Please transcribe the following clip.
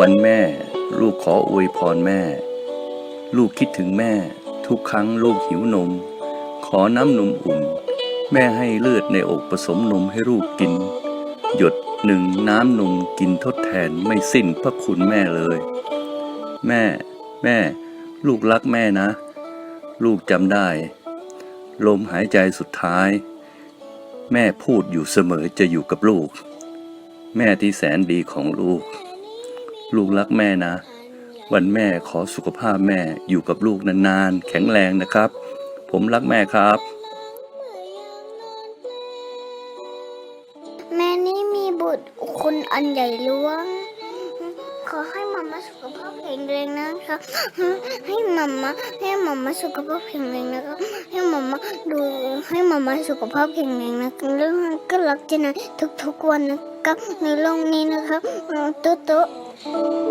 วันแม่ ลูกขออวยพรแม่ ลูกคิดถึงแม่ ทุกครั้งลูกหิวนม ขอน้ำนมอุ่น แม่ให้เลือดในอกผสมนมให้ลูกกิน หยดหนึ่งน้ำนมกินทดแทนไม่สิ้นพระคุณแม่เลย แม่ แม่ ลูกรักแม่นะ ลูกจำได้ ลมหายใจสุดท้าย แม่พูดอยู่เสมอจะอยู่กับลูก แม่ที่แสนดีของลูก ลูกรักแม่นะ วันแม่ขอสุขภาพแม่อยู่กับลูกนานๆ แข็งแรงนะครับ ผมรักแม่ครับ แม่นี่มีบุตรคุณอันใหญ่หลวง ขอให้มามาสุขภาพแข็งแรงนะครับ ให้มามาให้มามาสุขภาพแข็งแรงนะครับ ให้มามาดูให้มามาสุขภาพแข็งแรงนะเรื่องก็รักเจนายทุกๆวันนะครับในโลกนี้นะครับตุ๊ตุ๊เมื่อ